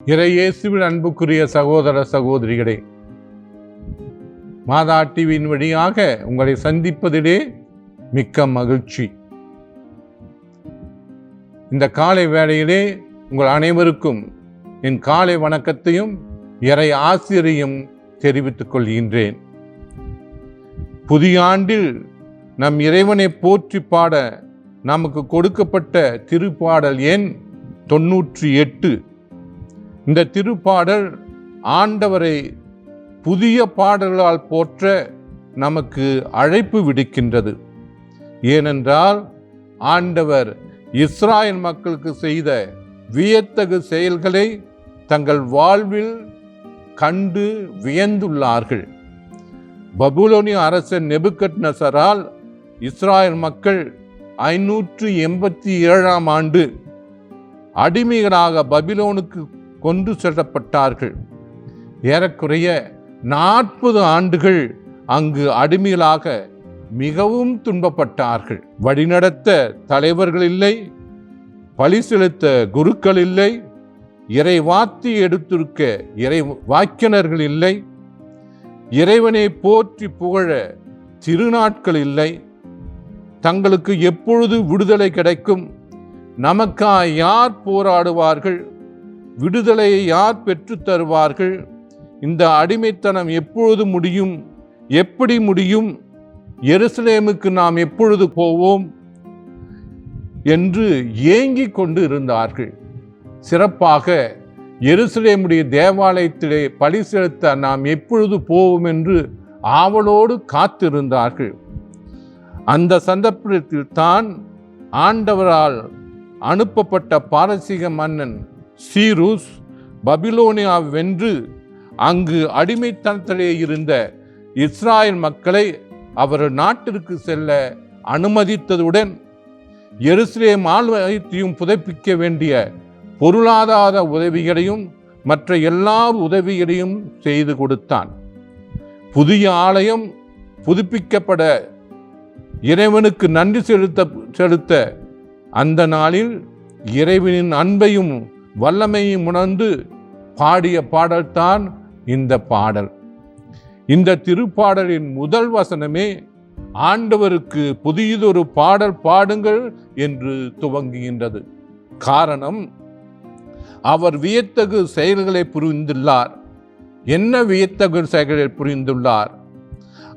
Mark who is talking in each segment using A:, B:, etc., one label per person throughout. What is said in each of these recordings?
A: இறையேசுவில் அன்புக்குரிய சகோதர சகோதரிகளே மாதா டிவியின் வழியாக உங்களை சந்திப்பதிலே மிக்க மகிழ்ச்சி. இந்த காலை வேளையிலே உங்கள் அனைவருக்கும் என் காலை வணக்கத்தையும் இறை ஆசிரியரையும் தெரிவித்துக் கொள்கின்றேன். புதிய ஆண்டில் நம் இறைவனை போற்றி பாட நமக்கு கொடுக்கப்பட்ட திருப்பாடல் எண் தொன்னூற்றி எட்டு. இந்த திருப்பாடல் ஆண்டவரை புதிய பாடல்களால் போற்ற நமக்கு அழைப்பு விடுக்கின்றது. ஏனென்றால் ஆண்டவர் இஸ்ராயல் மக்களுக்கு செய்த வியத்தகு செயல்களை தங்கள் வாழ்வில் கண்டு வியந்துள்ளார்கள். பபுலோனிய அரசன் நெபுக்கட் நசரால் இஸ்ராயல் மக்கள் ஐநூற்று எண்பத்தி ஏழாம் ஆண்டு அடிமைகளாக பபிலோனுக்கு கொண்டு செல்லப்பட்டார்கள். ஏறக்குறைய நாற்பது ஆண்டுகள் அங்கு அடிமைகளாக மிகவும் துன்பப்பட்டார்கள். வழிநடத்த தலைவர்கள் இல்லை பழி செலுத்த குருக்கள் இல்லை இறை வாத்தி எடுத்திருக்க இறை வாக்கினர்கள் இல்லை இறைவனை போற்றி புகழ திருநாட்கள் இல்லை. தங்களுக்கு எப்பொழுது விடுதலை கிடைக்கும்? நமக்கா யார் போராடுவார்கள்? விடுதலையை யார் பெற்றுத் தருவார்கள்? இந்த அடிமைத்தனம் எப்பொழுது முடியும்? எப்படி முடியும்? எருசலேமுக்கு நாம் எப்பொழுது போவோம்? என்று ஏங்கிக் கொண்டு இருந்தார்கள். சிறப்பாக எருசலேமுடைய தேவாலயத்திலே பழி செலுத்த நாம் எப்பொழுது போவோம் என்று ஆவலோடு காத்திருந்தார்கள். அந்த சந்தர்ப்பத்தில் தான் ஆண்டவரால் அனுப்பப்பட்ட பாரசீக மன்னன் சீருஸ் பபிலோனியா வென்று அங்கு அடிமைத்தனத்திலே இருந்த இஸ்ராயல் மக்களை அவர் நாட்டிற்கு செல்ல அனுமதித்ததுடன் எருசலேம் ஆலயத்தையும் புதுப்பிக்க வேண்டிய பொருளாதார உதவிகளையும் மற்ற எல்லா உதவிகளையும் செய்து கொடுத்தான். புதிய ஆலயம் புதுப்பிக்கப்பட இறைவனுக்கு நன்றி செலுத்த செலுத்த அந்த நாளில் இறைவனின் அன்பையும் வல்லமையும் உணர்ந்து பாடிய பாடல்தான் இந்த பாடல். இந்த திருப்பாடலின் முதல் வசனமே ஆண்டவருக்கு புதியதொரு பாடல் பாடுங்கள் என்று துவங்குகின்றது. காரணம் அவர் வியத்தகு செயல்களை புரிந்துள்ளார். என்ன வியத்தகு செயல்களை புரிந்துள்ளார்?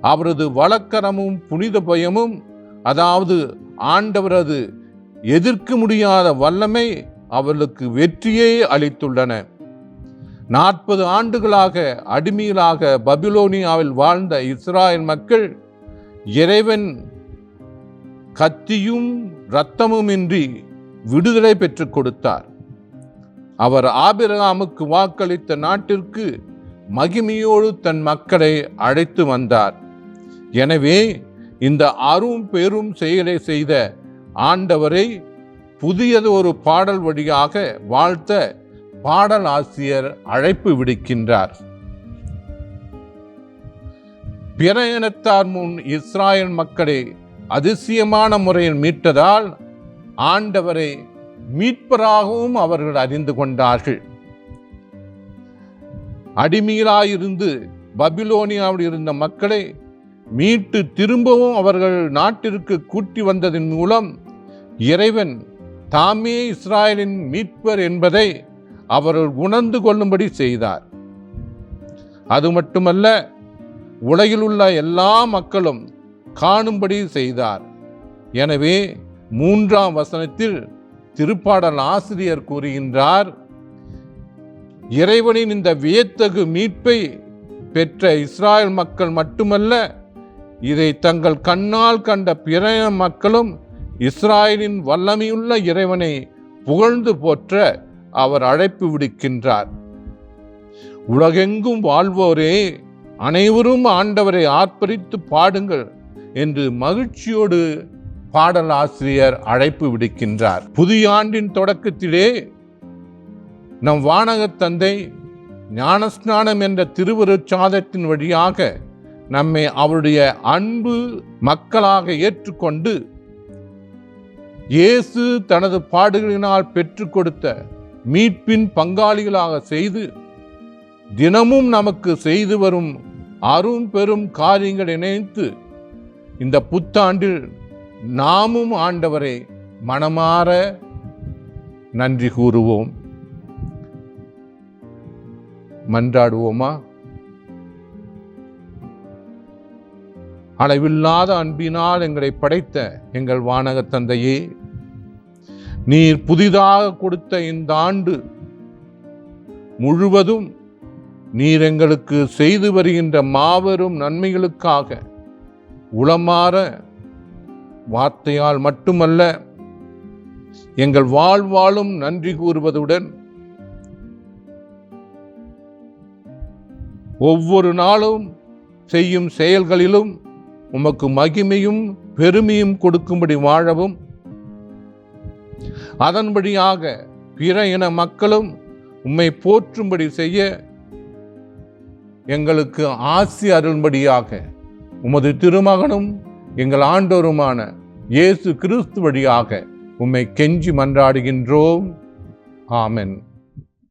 A: அவரது வழக்கரமும் புனித பயமும் அதாவது ஆண்டவரது எதிர்க்க முடியாத வல்லமை அவர்களுக்கு வெற்றியை அளித்துள்ளன. நாற்பது ஆண்டுகளாக அடிமையிலாக பபிலோனியாவில் வாழ்ந்த இஸ்ராயல் மக்கள் இறைவன் கத்தியும் இரத்தமுமின்றி விடுதலை பெற்றுக் கொடுத்தார். அவர் ஆபிரகாமுக்கு வாக்களித்த நாட்டிற்கு மகிமையோடு தன் மக்களை அழைத்து வந்தார். எனவே இந்த அரும் பெரும் செயலை செய்த ஆண்டவரை புதியது ஒரு பாடல் வழியாக வாழ்த்த பாடல் ஆசிரியர் அழைப்பு விடுக்கின்றார். பிற இனத்தார் முன் இஸ்ராயல் மக்களை அதிசயமான முறையில் மீட்டதால் ஆண்டவரை மீட்பராகவும் அவர்கள் அறிந்து கொண்டார்கள். அடிமையிலாயிருந்து பபிலோனியாவில் இருந்த மக்களை மீட்டு திரும்பவும் அவர்கள் நாட்டிற்கு கூட்டி வந்ததன் மூலம் இறைவன் தாமே இஸ்ராயலின் மீட்பர் என்பதை அவர்கள் உணர்ந்து கொள்ளும்படி செய்தார். அது மட்டுமல்ல உலகில் உள்ள எல்லா மக்களும் காணும்படி செய்தார். எனவே மூன்றாம் வசனத்தில் திருப்பாடல் ஆசிரியர் கூறுகின்றார் இறைவனின் இந்த வியத்தகு மீட்பை பெற்ற இஸ்ராயல் மக்கள் மட்டுமல்ல இதை தங்கள் கண்ணால் கண்ட பிற மக்களும் இஸ்ராயலின் வல்லமையுள்ள இறைவனை புகழ்ந்து போற்ற அவர் அழைப்பு விடுக்கின்றார். உலகெங்கும் வாழ்வோரே அனைவரும் ஆண்டவரை ஆர்ப்பரித்து பாடுங்கள் என்று மகிழ்ச்சியோடு பாடல் ஆசிரியர் அழைப்பு விடுக்கின்றார். புதிய ஆண்டின் தொடக்கத்திலே நம் வானகத் தந்தை ஞானஸ்நானம் என்ற திருவருட்சாதத்தின் வழியாக நம்மை அவருடைய அன்பு மக்களாக ஏற்றுக்கொண்டு இயேசு தனது பாடுகளினால் பெற்றுக் கொடுத்த மீட்பின் பங்காளிகளாக செய்து தினமும் நமக்கு செய்து வரும் அரும் பெரும் காரியங்கள் நினைத்து இந்த புத்தாண்டில் நாமும் ஆண்டவரை மனமாற நன்றி கூறுவோம். மன்றாடுவோமா? அளவில்லாத அன்பினால் எங்களை படைத்த எங்கள் வானக தந்தையே நீர் புதிதாக கொடுத்த இந்த ஆண்டு முழுவதும் நீர் எங்களுக்கு செய்து வருகின்ற மாபெரும் நன்மைகளுக்காக உளமாற வார்த்தையால் மட்டுமல்ல எங்கள் வாழ்வாலும் நன்றி கூறுவதுடன் ஒவ்வொரு நாளும் செய்யும் செயல்களிலும் உமக்கு மகிமையும் பெருமையும் கொடுக்கும்படி வாழவும் அதன்படியாக பிற இன மக்களும் உம்மை போற்றும்படி செய்ய எங்களுக்கு ஆசி அருள்படியாக உமது திருமகனும் எங்கள் ஆண்டோருமான இயேசு கிறிஸ்து வழியாக உம்மை கெஞ்சி மன்றாடுகின்றோம். ஆமென்.